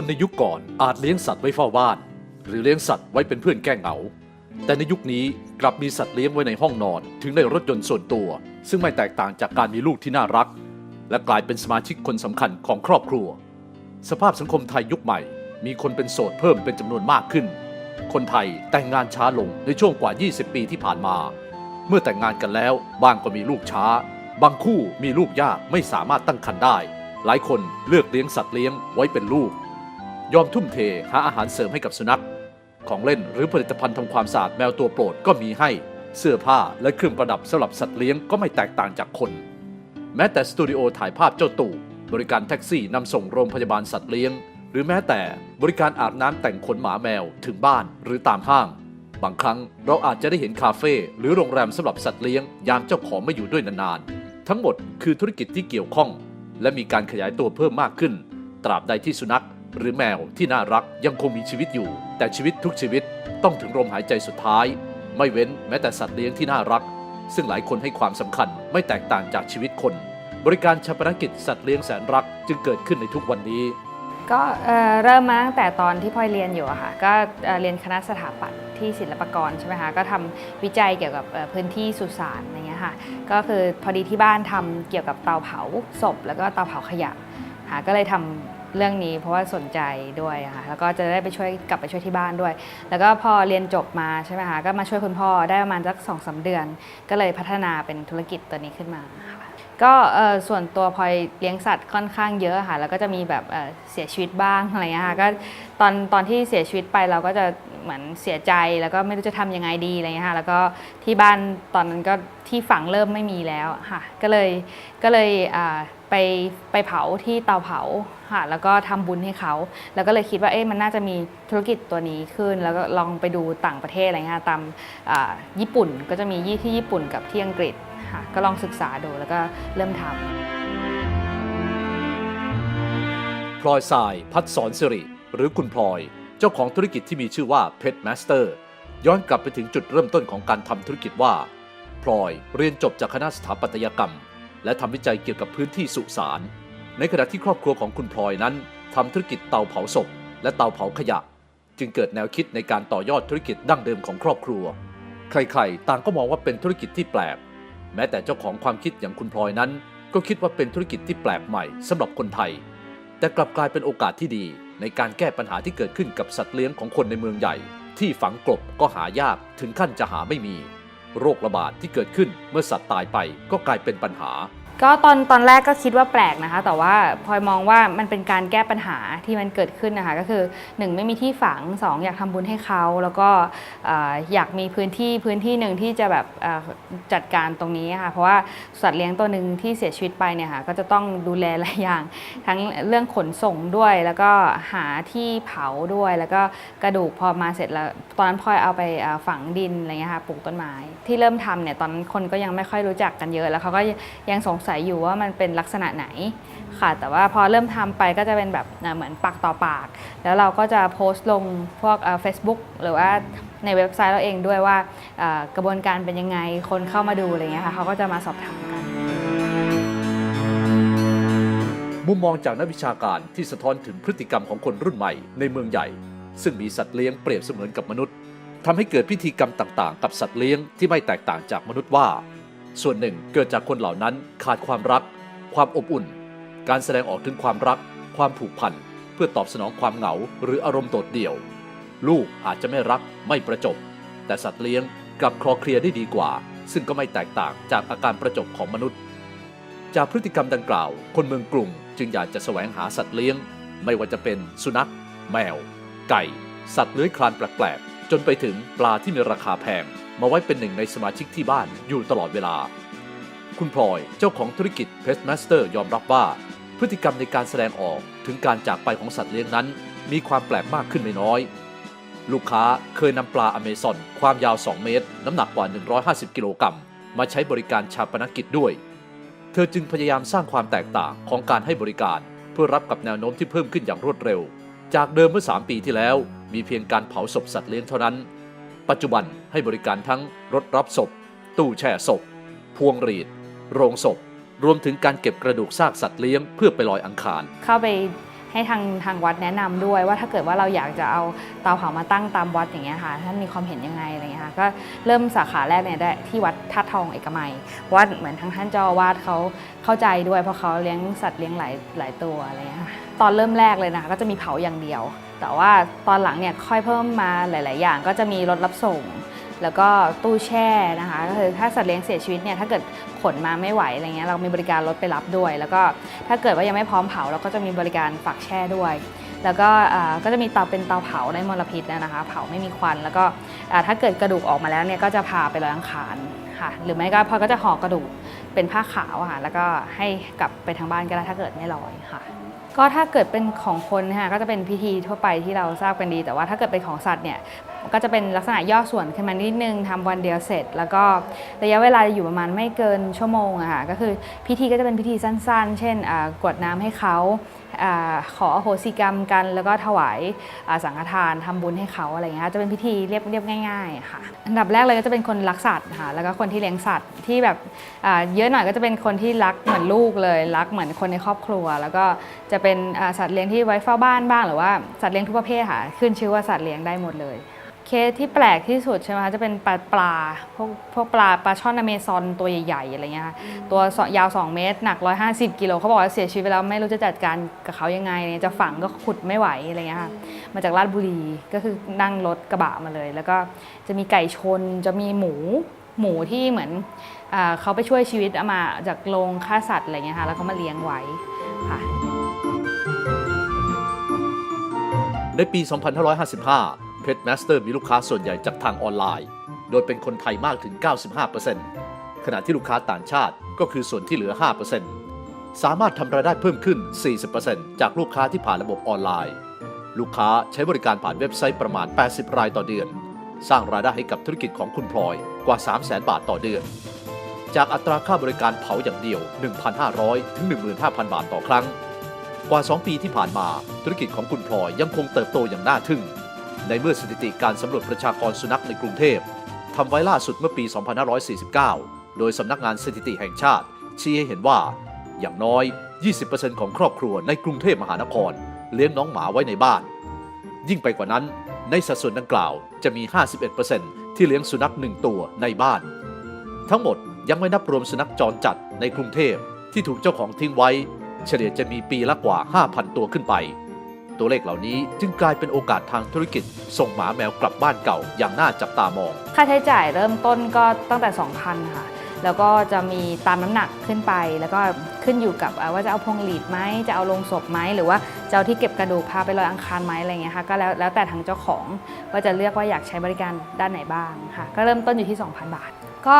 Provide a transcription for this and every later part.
คนในยุคก่อนอาจเลี้ยงสัตว์ไว้เฝ้าบ้าน หรือเลี้ยงสัตว์ไว้เป็นเพื่อนแก้เหงา แต่ในยุคนี้กลับมีสัตว์เลี้ยงไว้ในห้องนอน ถึงในรถยนต์ส่วนตัว ซึ่งไม่แตกต่างจากการมีลูกที่น่ารัก และกลายเป็นสมาชิกคนสำคัญของครอบครัว สภาพสังคมไทยยุคใหม่ มีคนเป็นโสดเพิ่มเป็นจำนวนมากขึ้น คนไทยแต่งงานช้าลงในช่วงกว่า 20 ปีที่ผ่านมา เมื่อแต่งงานกันแล้วบางก็มีลูกช้า บางคู่มีลูกยากไม่สามารถตั้งครรภ์ได้หลายคนเลือกเลี้ยงสัตว์เลี้ยงไว้เป็นลูก ยอมทุ่มเทหาอาหารเสริมให้กับสุนัข ของเล่นหรือผลิตภัณฑ์ทำความสะอาดแมวตัวโปรดก็มีให้ เสื้อผ้าและเครื่องประดับสำหรับสัตว์เลี้ยงก็ไม่แตกต่างจากคน แม้แต่สตูดิโอถ่ายภาพเจ้าตู่บริการแท็กซี่นำส่งโรงพยาบาลสัตว์เลี้ยง หรือแม้แต่บริการอาบน้ำแต่งขนหมาแมวถึงบ้านหรือตามห้าง บางครั้งเราอาจจะได้เห็นคาเฟ่หรือโรงแรมสำหรับสัตว์เลี้ยงยามเจ้าของไม่อยู่ด้วยนานๆ ทั้งหมดคือธุรกิจที่เกี่ยวข้อง และมีการขยายตัวเพิ่มมากขึ้น ตราบใดที่สุนัข หรือแมวที่น่ารักยังคงมีชีวิตอยู่ แต่ชีวิตทุกชีวิตต้องถึงลมหายใจสุดท้าย ไม่เว้นแม้แต่สัตว์เลี้ยงที่น่ารัก ซึ่งหลายคนให้ความสำคัญไม่แตกต่างจากชีวิตคน บริการชาปนกิจสัตว์เลี้ยงแสนรักจึงเกิดขึ้นในทุกวันนี้ ก็เเริ่มมาตั้งแต่ตอนที่พลอยเรียนอยู่อะค่ะก็เอ่อเรียนคณะสถาปัตย์ที่ศิลปากรใช่ไหมคะก็ทำวิจัยเกี่ยวกับพื้นที่สุสานอะไรเงี้ยค่ะก็คือพอดีที่บ้านทำเกี่ยวกับเตาเผาศพ แล้วก็เตาเผาขยะค่ะก็เลยทำ เรื่องนี้เพราะว่าสนใจด้วยค่ะแล้วก็จะได้ไปช่วยกลับไปช่วยที่บ้านด้วย แล้วก็พอเรียนจบมาใช่ไหมคะก็มาช่วยคุณพ่อได้ประมาณสักสองสาเดือน ก็เลยพัฒนาเป็นธุรกิจตัวนี้ขึ้นมาค่ะก็ส่วนตัวพลอยเลี้ยงสัตว์ค่อนข้างเยอะค่ะแล้วก็จะมีแบบเสียชีวิตบ้างอะไรเงี้ยค่ะก็ตอนตอนที่เสียชีวิตไปเราก็จะเหมือนเสียใจแล้วก็ไม่รู้จะทำยังไงดีอะไรเงี้ยค่ะแล้วก็ที่บ้านตอนนั้นก็ที่ฝังเริ่มไม่มีแล้วค่ะก็เลยก็เลย ไปไปเผาที่เตาเผาค่ะแล้วก็ทำบุญให้เขา แล้วก็เลยคิดว่าเอ๊ะมันน่าจะมีธุรกิจตัวนี้ขึ้น แล้วก็ลองไปดูต่างประเทศอะไรเงี้ยตามญี่ปุ่นก็จะมียี่ที่ญี่ปุ่นกับที่อังกฤษค่ะก็ลองศึกษาดูแล้วก็เริ่มทำพลอยสายพัดสอนสิริ หรือคุณพลอย เจ้าของธุรกิจที่มีชื่อว่า Pet Master ย้อนกลับไปถึงจุดเริ่มต้นของการทำธุรกิจว่า พลอยเรียนจบจากคณะสถาปัตยกรรม และทำวิจัยเกี่ยวกับพื้นที่สุสาน ในขณะที่ครอบครัวของคุณพลอยนั้นทำธุรกิจเตาเผาศพ และเตาเผาขยะ จึงเกิดแนวคิดในการต่อยอดธุรกิจดั้งเดิมของครอบครัว ใครๆ ต่างก็มองว่าเป็นธุรกิจที่แปลก แม้แต่เจ้าของความคิดอย่างคุณพลอยนั้น ก็คิดว่าเป็นธุรกิจที่แปลกใหม่สำหรับคนไทย แต่กลับกลายเป็นโอกาสที่ดี ในการแก้ปัญหาที่เกิดขึ้นกับสัตว์เลี้ยงของคนในเมืองใหญ่ ที่ฝังกลบก็หายากถึงขั้นจะหาไม่มี โรคระบาดที่เกิดขึ้นเมื่อสัตว์ตายไปก็กลายเป็นปัญหา ก็ตอนตอนแรกก็คิดว่าแปลกนะคะ แต่ว่าพลอยมองว่ามันเป็นการแก้ปัญหาที่มันเกิดขึ้นนะคะ ก็คือ 1 ไม่มีที่ฝัง 2 อยากทำบุญให้เขา แล้วก็เอ่อยากมีพื้นที่พื้นที่หนึ่งที่จะแบบจัดการตรงนี้ค่ะ เพราะว่าสัตว์เลี้ยงตัวหนึ่งที่เสียชีวิตไปเนี่ยค่ะก็จะต้องดูแลหลายอย่าง ทั้งเรื่องขนส่งด้วย แล้วก็หาที่เผาด้วย แล้วก็กระดูกพอมาเสร็จแล้ว ตอนนั้นพลอยเอาไปฝังดินอะไรเงี้ยค่ะปลูกต้นไม้ที่เริ่มทำเนี่ยตอนนั้นคนก็ยังไม่ค่อยรู้จักกันเยอะ แล้วเขาก็ยังสงสัยอยู่ว่ามันเป็นลักษณะไหนค่ะ แต่ว่าพอเริ่มทำไปก็จะเป็นแบบเหมือนปากต่อปาก แล้วเราก็จะโพสต์ลงพวกเฟซบุ๊กหรือว่าในเว็บไซต์เราเองด้วยว่ากระบวนการเป็นยังไงคนเข้ามาดูอะไรเงี้ยค่ะเขาก็จะมาสอบถามกัน มุมมองจากนักวิชาการที่สะท้อนถึงพฤติกรรมของคนรุ่นใหม่ในเมืองใหญ่ ซึ่งมีสัตว์เลี้ยงเปรียบเสมือนกับมนุษย์ทำให้เกิดพิธีกรรมต่างๆ กับสัตว์เลี้ยงที่ไม่แตกต่างจากมนุษย์ว่า ส่วนหนึ่งเกิดจากคนเหล่านั้นขาดความรัก ความอบอุ่น การแสดงออกถึงความรัก ความผูกพัน เพื่อตอบสนองความเหงาหรืออารมณ์โดดเดี่ยว ลูกอาจจะไม่รักไม่ประจบ แต่สัตว์เลี้ยงกลับคลอเคลียได้ดีกว่า ซึ่งก็ไม่แตกต่างจากอาการประจบของมนุษย์ จากพฤติกรรมดังกล่าว คนเมืองกรุงจึงอยากจะแสวงหาสัตว์เลี้ยง ไม่ว่าจะเป็นสุนัข แมว ไก่ สัตว์เลื้อยคลานแปลกๆจนไปถึงปลาที่มีราคาแพง มาไว้เป็นหนึ่งในสมาชิกที่บ้านอยู่ตลอดเวลา คุณพลอยเจ้าของธุรกิจ Pet Master ยอมรับว่า พฤติกรรมในการแสดงออกถึงการจากไปของสัตว์เลี้ยงนั้น มีความแปลกมากขึ้นไม่น้อย ลูกค้าเคยนำปลาอเมซอนความยาว 2 เมตร น้ำหนักกว่า 150 กิโลกรัมมาใช้บริการชาปนกิจด้วย เธอจึงพยายามสร้างความแตกต่างของการให้บริการ เพื่อรับกับแนวโน้มที่เพิ่มขึ้นอย่างรวดเร็ว จากเดิมเมื่อ 3 ปีที่แล้ว มีเพียงการเผาศพสัตว์เลี้ยงเท่านั้น ปัจจุบันให้บริการทั้งรถรับศพ ตู้แช่ศพ พวงหรีด โรงศพ รวมถึงการเก็บกระดูกซากสัตว์เลี้ยงเพื่อไปลอยอังคาร เข้าไปให้ทางทางวัดแนะนำด้วยว่าถ้าเกิดว่าเราอยากจะเอาเตาเผามาตั้งตามวัดอย่างเงี้ยค่ะท่านมีความเห็นยังไงอะไรเงี้ยค่ะก็เริ่มสาขาแรกเนี่ยได้ที่วัดท่าทองเอกมัยวัดเหมือนทางท่านเจ้าวาสเขาเข้าใจด้วยเพราะเขาเลี้ยงสัตว์เลี้ยงหลายหลายตัวอะไรเงี้ยค่ะตอนเริ่มแรกเลยนะคะก็จะมีเผาอย่างเดียว แต่ว่าตอนหลังเนี่ยค่อยเพิ่มมาหลาย ๆ อย่าง ก็จะมีรถรับส่ง แล้วก็ตู้แช่นะคะก็คือถ้าสัตว์เลี้ยงเสียชีวิตเนี่ยถ้าเกิดขนมาไม่ไหวอะไรเงี้ยเรามีบริการรถไปรับด้วย แล้วก็ถ้าเกิดว่ายังไม่พร้อมเผาเราก็จะมีบริการฝากแช่ด้วย แล้วก็ก็จะมีเตาเป็นเตาเผาในมลพิษนะคะ เผาไม่มีควัน แล้วก็ถ้าเกิดกระดูกออกมาแล้วเนี่ยก็จะพาไปลอยอังคาร ค่ะ หรือไม่ก็พอก็จะห่อกระดูกเป็นผ้าขาวค่ะ แล้วก็ให้กลับไปทางบ้านก็ได้ถ้าเกิดไม่ลอยค่ะ ก็ถ้าเกิดเป็นของคนนะคะก็จะเป็นพิธีทั่วไปที่เราทราบกันดี แต่ว่าถ้าเกิดเป็นของสัตว์เนี่ยก็จะเป็นลักษณะย่อส่วนขึ้นมานิดนึงทำวันเดียวเสร็จ แล้วก็ระยะเวลาอยู่ประมาณไม่เกินชั่วโมงอะค่ะก็คือพิธีก็จะเป็นพิธีสั้น ๆ เช่นอ่ากวดน้ำให้เขา ขออโหสิกรรมกัน แล้วก็ถวายสังฆทานทำบุญให้เขาอะไรเงี้ยจะเป็นพิธีเรียบเรียบง่ายๆค่ะอันดับแรกเลยก็จะเป็นคนรักสัตว์ค่ะแล้วก็คนที่เลี้ยงสัตว์ที่แบบเยอะหน่อยก็จะเป็นคนที่รักเหมือนลูกเลย รักเหมือนคนในครอบครัว แล้วก็จะเป็นสัตว์เลี้ยงที่ไว้เฝ้าบ้านบ้างหรือว่าสัตว์เลี้ยงทุกประเภทค่ะขึ้นชื่อว่าสัตว์เลี้ยงได้หมดเลย เคสที่แปลกที่สุดใช่ไหมคะจะเป็นปลาปลาพวกพวกปลาปลาช่อนอเมซอนตัวใหญ่ๆอะไรเงี้ยค่ะตัวสยาว 2 เมตร หนัก 150 กิโลเขาบอกว่าเสียชีวิตไปแล้วไม่รู้จะจัดการกับเขายังไงเนี่ยจะฝังก็ขุดไม่ไหวอะไรเงี้ยค่ะมาจากราชบุรีก็คือนั่งรถกระบะมาเลย แล้วก็จะมีไก่ชนจะมีหมูหมูที่เหมือนอาเขาไปช่วยชีวิตเอามาจากโรงฆ่าสัตว์อะไรเงี้ยค่ะแล้วเขามาเลี้ยงไว้ค่ะในปี 2555 เพชรแมสเตอร์มีลูกค้าส่วนใหญ่จากทางออนไลน์ โดยเป็นคนไทยมากถึง 95%ขณะที่ลูกค้าต่างชาติก็คือส่วนที่เหลือ 5%สามารถทำรายได้เพิ่มขึ้น 40%จากลูกค้าที่ผ่านระบบออนไลน์ ลูกค้าใช้บริการผ่านเว็บไซต์ประมาณ 80 รายต่อเดือน สร้างรายได้ให้กับธุรกิจของคุณพลอยกว่า 300,000 บาทต่อเดือน จากอัตราค่าบริการเผาอย่างเดียว 1,500 ถึง 15,000 บาทต่อครั้ง กว่า 2 ปีที่ผ่านมา ธุรกิจของคุณพลอยยังคงเติบโตอย่างน่าทึ่ง ในเมื่อสถิติการสำรวจประชากรสุนัขในกรุงเทพทำไว้ล่าสุดเมื่อปี 2549 โดยสำนักงานสถิติแห่งชาติ ชี้ให้เห็นว่า อย่างน้อย 20%ของครอบครัวในกรุงเทพมหานคร เลี้ยงน้องหมาไว้ในบ้าน ยิ่งไปกว่านั้น ในสัดส่วนดังกล่าวจะมี 51%ที่เลี้ยงสุนัขหนึ่งตัวในบ้าน ทั้งหมดยังไม่นับรวมสุนัขจรจัดในกรุงเทพที่ถูกเจ้าของทิ้งไว้ เฉลี่ยจะมีปีละกว่า 5,000 ตัวขึ้นไป ตัวเลขเหล่านี้จึงกลายเป็นโอกาสทางธุรกิจ ส่งหมาแมวกลับบ้านเก่าอย่างน่าจับตามอง ค่าใช้จ่ายเริ่มต้นก็ตั้งแต่ 2,000 ค่ะ แล้วก็จะมีตามน้ำหนักขึ้นไป แล้วก็ขึ้นอยู่กับว่าจะเอาพวงหลีดไหมจะเอาลงศพไหมหรือว่าจะเอาที่เก็บกระดูกพาไปลอยอังคารไหมอะไรเงี้ยค่ะก็แล้วแล้วแต่ทางเจ้าของว่าจะเลือกว่าอยากใช้บริการด้านไหนบ้างค่ะ ก็เริ่มต้นอยู่ที่ 2,000 บาท ก็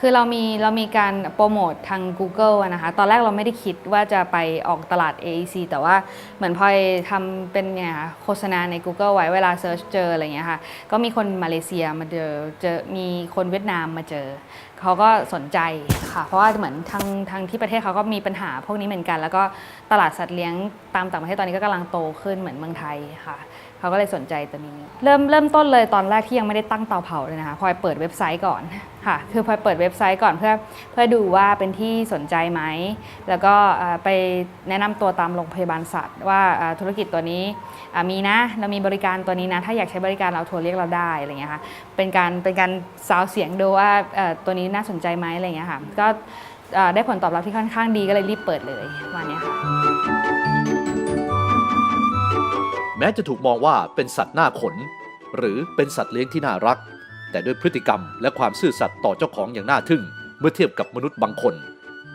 คือเรามีเรามีการโปรโมททาง Google อะนะคะ ตอนแรกเราไม่ได้คิดว่าจะไปออกตลาด AEC แต่ว่าเหมือนพลอยทำเป็นไงคะโฆษณาใน Google ไว้เวลาเซิร์ชเจออะไรเงี้ยค่ะ ก็มีคนมาเลเซียมาเจอเจอมีคนเวียดนามมาเจอ เขาก็สนใจค่ะ เพราะว่าเหมือนทางทางที่ประเทศเขาก็มีปัญหาพวกนี้เหมือนกัน แล้วก็ตลาดสัตว์เลี้ยงตามต่างประเทศตอนนี้ก็กำลังโตขึ้นเหมือนเมืองไทยค่ะ เขาก็เลยสนใจตัวนี้ เริ่มเริ่มต้นเลยตอนแรกที่ยังไม่ได้ตั้งเตาเผาเลยนะคะพลอยเปิดเว็บไซต์ก่อนค่ะ คือพลอยเปิดเว็บไซต์ก่อนเพื่อเพื่อดูว่าเป็นที่สนใจไหม แล้วก็ไปแนะนำตัวตามโรงพยาบาลสัตว์ ว่าธุรกิจตัวนี้มีนะเรามีบริการตัวนี้นะ ถ้าอยากใช้บริการเราโทรเรียกเราได้อะไรเงี้ยค่ะเป็นการเป็นการซาวเสียงดูว่าตัวนี้น่าสนใจไหมอะไรเงี้ยค่ะก็ได้ผลตอบรับที่ค่อนข้างดีก็เลยรีบเปิดเลยประมาณเนี้ค่ะ แม้จะถูกมองว่าเป็นสัตว์หน้าขน หรือเป็นสัตว์เลี้ยงที่น่ารัก แต่ด้วยพฤติกรรมและความซื่อสัตย์ต่อเจ้าของอย่างน่าทึ่ง เมื่อเทียบกับมนุษย์บางคน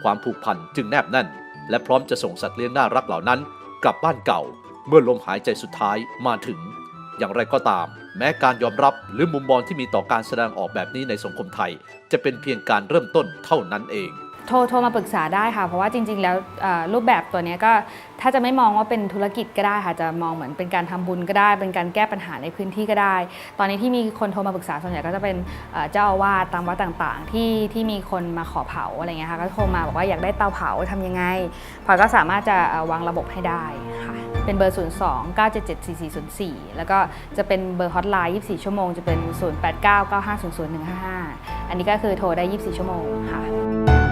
ความผูกพันจึงแนบแน่น และพร้อมจะส่งสัตว์เลี้ยงน่ารักเหล่านั้น กลับบ้านเก่า เมื่อลมหายใจสุดท้ายมาถึง อย่างไรก็ตาม แม้การยอมรับหรือมุมมองที่มีต่อการแสดงออกแบบนี้ในสังคมไทย จะเป็นเพียงการเริ่มต้นเท่านั้นเอง โทรโทรมาปรึกษาได้ค่ะ เพราะว่าจริง ๆ แล้วรูปแบบตัวนี้ก็ถ้าจะไม่มองว่าเป็นธุรกิจก็ได้ค่ะจะมองเหมือนเป็นการทำบุญก็ได้ เป็นการแก้ปัญหาในพื้นที่ก็ได้ ตอนนี้ที่มีคนโทรมาปรึกษาส่วนใหญ่ก็จะเป็นเจ้าอาวาสตามวัดต่างๆ ที่ที่มีคนมาขอเผาอะไรเงี้ยค่ะก็โทรมาบอกว่าอยากได้เตาเผาทำยังไงพอยก็สามารถจะวางระบบให้ได้ค่ะเป็นเบอร์ 0 2 9 7 7 4 4 0 4 แล้วก็จะเป็นเบอร์ฮอตไลน์ 24 ชั่วโมง จะเป็น 0 8 9 9 5 0 0 1 5 5 อันนี้ก็คือโทรได้ 24 ชั่วโมงค่ะ